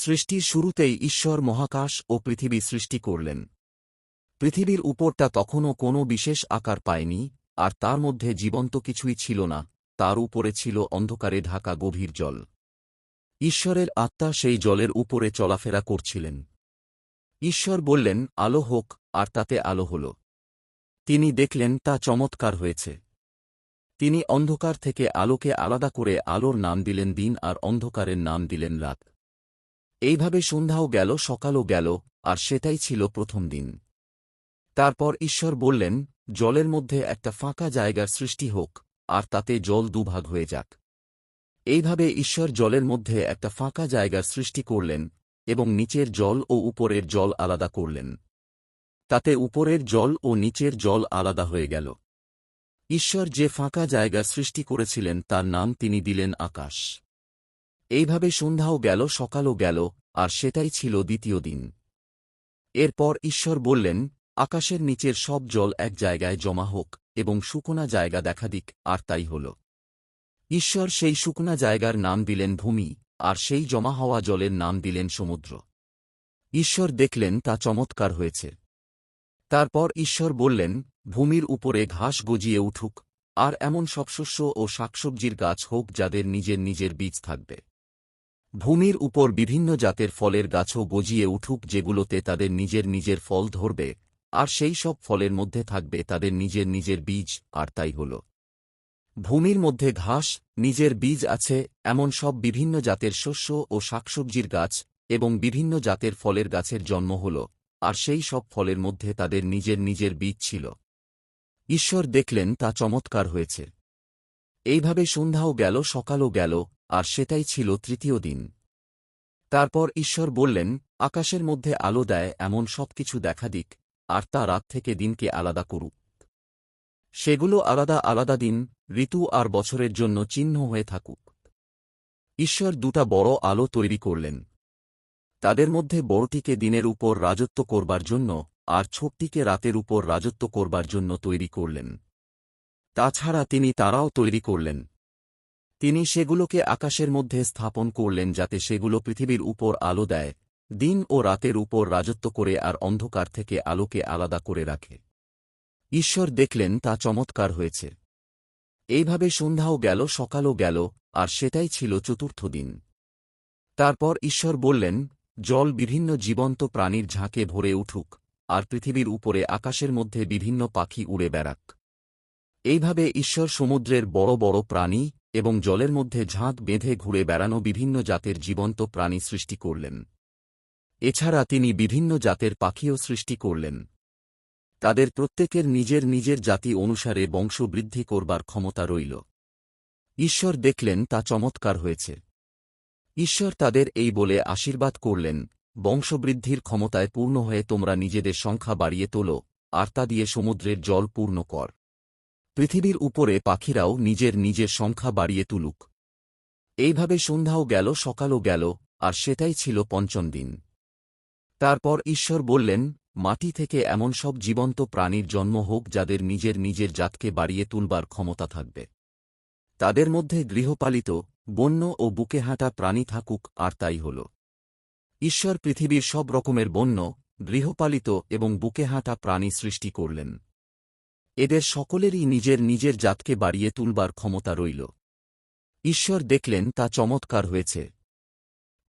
সৃষ্টির শুরুতেই ঈশ্বর মহাকাশ ও পৃথিবী সৃষ্টি করলেন। পৃথিবীর উপরটা তখনও কোনো বিশেষ আকার পায়নি, আর তার মধ্যে জীবন্ত কিছুই ছিল না, তার উপরে ছিল অন্ধকারে ঢাকা গভীর জল। ঈশ্বরের আত্মা সেই জলের উপরে চলাফেরা করছিলেন। ঈশ্বর বললেন, আলো হোক, আর তাতে আলো হল। তিনি দেখলেন, তা চমৎকার হয়েছে। তিনি অন্ধকার থেকে আলোকে আলাদা করে আলোর নাম দিলেন দিন আর অন্ধকারের নাম দিলেন রাত। এইভাবে সন্ধ্যাও গেল, সকালও গেল, আর সেটাই ছিল প্রথম দিন। তারপর ঈশ্বর বললেন, জলের মধ্যে একটা ফাঁকা জায়গার সৃষ্টি হোক, আর তাতে জল দুভাগ হয়ে যাক। এইভাবে ঈশ্বর জলের মধ্যে একটা ফাঁকা জায়গার সৃষ্টি করলেন, এবং নিচের জল ও উপরের জল আলাদা করলেন। তাতে উপরের জল ও নিচের জল আলাদা হয়ে গেল। ঈশ্বর যে ফাঁকা জায়গার সৃষ্টি করেছিলেন, তার নাম তিনি দিলেন আকাশ। এইভাবে সন্ধ্যাও গেল, সকালও গেল, আর সেটাই ছিল দ্বিতীয় দিন। এরপর ঈশ্বর বললেন, আকাশের নিচের সব জল এক জায়গায় জমা হোক, এবং শুকনা জায়গা দেখা দিক, আর তাই হল। ঈশ্বর সেই শুকনা জায়গার নাম দিলেন ভূমি, আর সেই জমা হওয়া জলের নাম দিলেন সমুদ্র। ঈশ্বর দেখলেন, তা চমৎকার হয়েছে। তারপর ঈশ্বর বললেন, ভূমির উপরে ঘাস গজিয়ে উঠুক, আর এমন সব শস্য ও শাকসবজির গাছ হোক যাদের নিজের নিজের বীজ থাকবে। ভূমির উপর বিভিন্ন জাতের ফলের গাছও গজিয়ে উঠুক যেগুলোতে তাদের নিজের নিজের ফল ধরবে, আর সেই সব ফলের মধ্যে থাকবে তাদের নিজের নিজের বীজ, আর তাই হল। ভূমির মধ্যে ঘাস, নিজের বীজ আছে, এমন সব বিভিন্ন জাতের শস্য ও শাকসবজির গাছ এবং বিভিন্ন জাতের ফলের গাছের জন্ম হল, আর সেই সব ফলের মধ্যে তাদের নিজের নিজের বীজ ছিল। ঈশ্বর দেখলেন তা চমৎকার হয়েছে। এইভাবে সন্ধ্যাও গেল, সকালও গেল আর সেটাই ছিল তৃতীয় দিন। তারপর ঈশ্বর বললেন, আকাশের মধ্যে আলো দেয়, এমন সব কিছু দেখা দিক, আর তা রাত থেকে দিনকে আলাদা করুক। সেগুলো আলাদা আলাদা দিন, ঋতু আর বছরের জন্য চিহ্ন হয়ে থাকুক। ঈশ্বর দুটা বড় আলো তৈরি করলেন। তাদের মধ্যে বড়টিকে দিনের উপর রাজত্ব করবার জন্য, আর ছোটটিকে রাতের উপর রাজত্ব করবার জন্য তৈরি করলেন। তাছাড়া তিনি তারাও তৈরি করলেন। তিনি সেগুলোকে আকাশের মধ্যে স্থাপন করলেন যাতে সেগুলো পৃথিবীর উপর আলো দেয়, দিন ও রাতের উপর রাজত্ব করে আর অন্ধকার থেকে আলোকে আলাদা করে রাখে। ঈশ্বর দেখলেন তা চমৎকার হয়েছে। এইভাবে সন্ধ্যাও গেল, সকালও গেল, আর সেটাই ছিল চতুর্থ দিন। তারপর ঈশ্বর বললেন, জল বিভিন্ন জীবন্ত প্রাণীর ঝাঁকে ভরে উঠুক, আর পৃথিবীর উপরে আকাশের মধ্যে বিভিন্ন পাখি উড়ে বেড়াক। এইভাবে ঈশ্বর সমুদ্রের বড় বড় প্রাণী এবং জলের মধ্যে ঝাঁক বেঁধে ঘুরে বেড়ানো বিভিন্ন জাতের জীবন্ত প্রাণী সৃষ্টি করলেন। এছাড়া তিনি বিভিন্ন জাতের পাখিও সৃষ্টি করলেন। তাদের প্রত্যেকের নিজের নিজের জাতি অনুসারে বংশবৃদ্ধি করবার ক্ষমতা রইল। ঈশ্বর দেখলেন তা চমৎকার হয়েছে। ঈশ্বর তাদের এই বলে আশীর্বাদ করলেন, বংশবৃদ্ধির ক্ষমতায় পূর্ণ হয়ে তোমরা নিজেদের সংখ্যা বাড়িয়ে তোলো, আর তা দিয়ে সমুদ্রের জল পূর্ণ কর। পৃথিবীর উপরে পাখিরাও নিজের নিজের সংখ্যা বাড়িয়ে তুলুক। এইভাবে সন্ধ্যাও গেল, সকালও গেল, আর সেটাই ছিল পঞ্চম দিন। তারপর ঈশ্বর বললেন, মাটি থেকে এমন সব জীবন্ত প্রাণীর জন্ম হোক যাদের নিজের নিজের জাতকে বাড়িয়ে তুলবার ক্ষমতা থাকবে। তাদের মধ্যে গৃহপালিত, বন্য ও বুকে হাঁটা প্রাণী থাকুক, আর তাই হল। ঈশ্বর পৃথিবীর সব রকমের বন্য, গৃহপালিত এবং বুকে হাঁটা প্রাণী সৃষ্টি করলেন। এদের সকলেরই নিজের নিজের জাতকে বাড়িয়ে তুলবার ক্ষমতা রইল। ঈশ্বর দেখলেন তা চমৎকার হয়েছে।